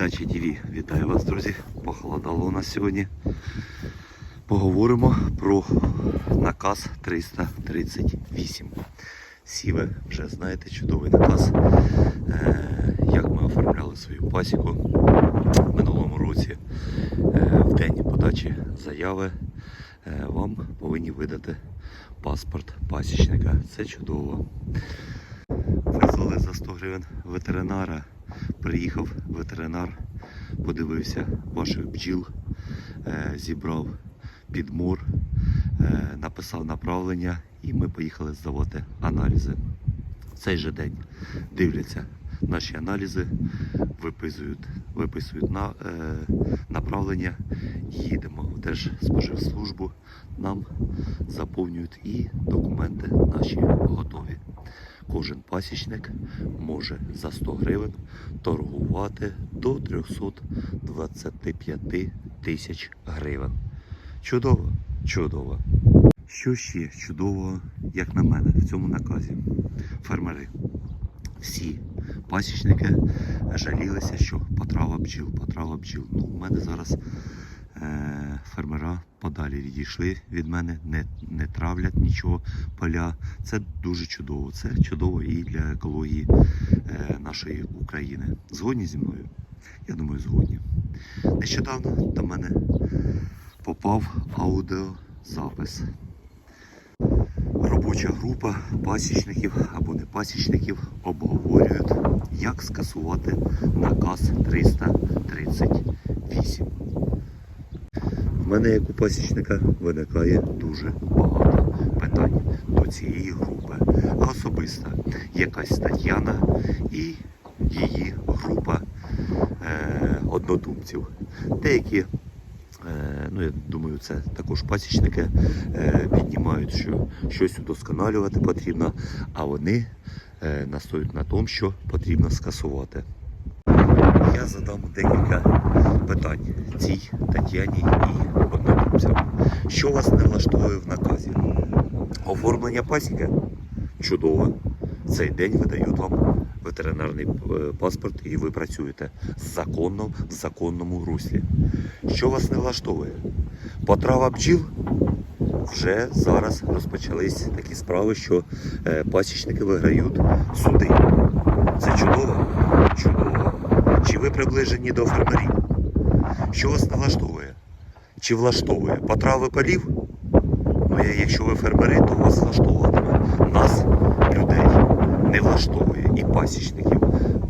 Дача ТВ, вітаю вас, друзі. Похолодало у нас сьогодні. Поговоримо про наказ 338. Всі ви вже знаєте чудовий наказ, е, як ми оформляли свою пасіку в минулому році. Е, В день подачі заяви е, вам повинні видати паспорт пасічника. Це чудово. Визвали за 100 гривень ветеринара. Приїхав ветеринар, подивився ваших бджіл, е, зібрав підмур, е, написав направлення і ми поїхали здавати аналізи. В цей же день дивляться наші аналізи, виписують, виписують на, е, направлення, їдемо в Держспоживслужбу, нам заповнюють і документи наші готові. Кожен пасічник може за 100 гривень торгувати до 325 тисяч гривень. Чудово, чудово. Що ще чудового, як на мене, в цьому наказі? Фермери. Всі пасічники жалілися, що потрава бджіл, потрава бджіл. Ну, у мене зараз фермера подалі відійшли від мене, не, не травлять нічого поля. Це дуже чудово. Це чудово і для екології е, нашої України. Згодні зі мною? Я думаю, згодні. Нещодавно до мене попав аудіозапис. Робоча група пасічників або не пасічників обговорюють, як скасувати наказ 338. В мене як у пасічника виникає дуже багато питань до цієї групи. А особисто якась Тетяна і її група е, однодумців. Деякі е, ну я думаю, це також пасічники е, піднімають, що щось удосконалювати потрібно, а вони е, настоюють на тому, що потрібно скасувати. Я задам декілька питань цій Тетяні і однодумцям. Що вас не влаштовує в наказі? Оформлення пасіки? Чудово. Цей день видають вам ветеринарний е, паспорт і ви працюєте законно в законному руслі. Що вас не влаштовує? Потрава бджіл? Вже зараз розпочались такі справи, що е, пасічники виграють суди. Це чудово? Чудово. Чи ви приближені до фермерів? Що вас не влаштовує? Чи влаштовує потрави полів? Ну, якщо ви фермери, то вас влаштовуватиме. Нас, людей, не влаштовує і пасічників.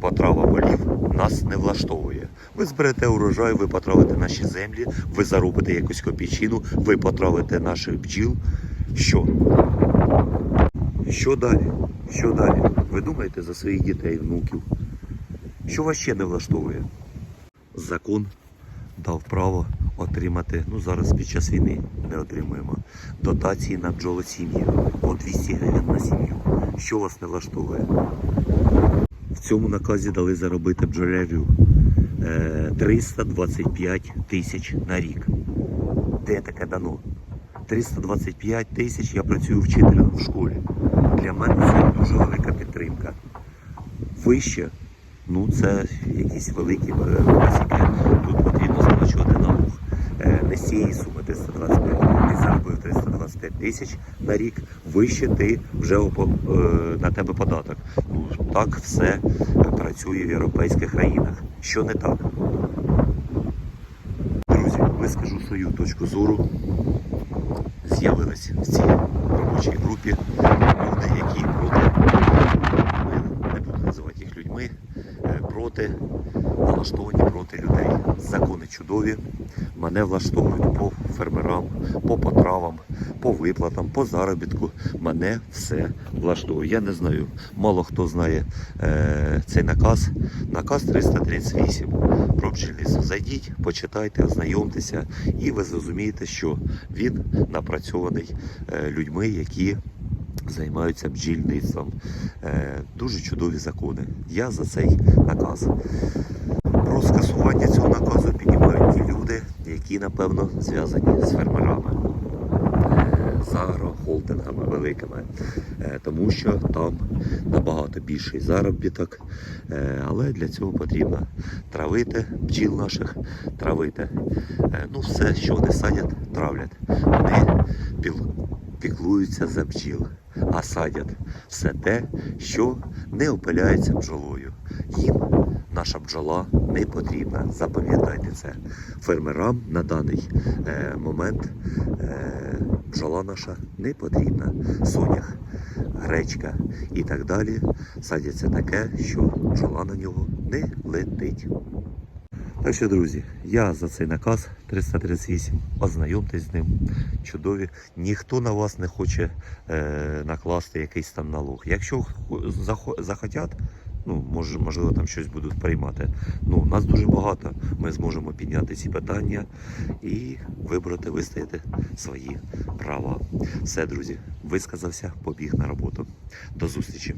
Потрава полів нас не влаштовує. Ви зберете урожай, ви потравите наші землі, ви заробите якусь копійчину, ви потравите наших бджіл. Що? Що далі? Що далі? Ви думаєте за своїх дітей, внуків? Що вас ще не влаштовує? Закон дав право отримати, ну зараз під час війни не отримуємо, дотації на бджолосім'ї по 200 гривень на сім'ю. Що вас не влаштовує? В цьому наказі дали заробити бджолярю е, 325 тисяч на рік. Де таке дано? 325 тисяч я працюю вчителем в школі. Для мене це дуже велика підтримка. Вище, ну це якісь великі е. Тут потрібно сплачувати налог. Е, Не з цієї суми 325. Ти заробив 325 тисяч на рік, вище ти вже е, на тебе податок. Ну так все працює в європейських країнах. Що не так? Друзі, вискажу свою точку зору. З'явились в цій робочій групі люди, які проти, я не буду називати їх людьми, е, проти, налаштовані проти людей. Закони чудові, мене влаштовують по фермерам, по потравам, по виплатам, по заробітку. Мене все влаштовує. Я не знаю, мало хто знає е, цей наказ. Наказ 338 про бджільництво. Зайдіть, почитайте, ознайомтеся, і ви зрозумієте, що він напрацьований е, людьми, які займаються бджільництвом. Е, Дуже чудові закони. Я за цей наказ. Про скасування цього наказу піднімають ті люди, які, напевно, зв'язані з фермерами. За агрохолдингами великими, Е, тому що там набагато більший заробіток. Е, Але для цього потрібно травити бджіл наших, травити. Е, Ну, все, що вони садять, травлять. Вони піклуються за бджіл, а садять все те, що не опиляється бджолою. Їм наша бджола не потрібна. Запам'ятайте це. Фермерам на даний е, момент е, бджола наша не потрібна. Сонях, гречка і так далі садяться таке, що бджола на нього не летить. Так що, друзі, я за цей наказ 338. Ознайомтесь з ним. Чудові. Ніхто на вас не хоче е, накласти якийсь там налог. Якщо захотять, ну може, можливо, там щось будуть приймати. Ну, нас дуже багато. Ми зможемо підняти ці питання і вибрати, вистояти свої права. Все, друзі, висказався, побіг на роботу. До зустрічі.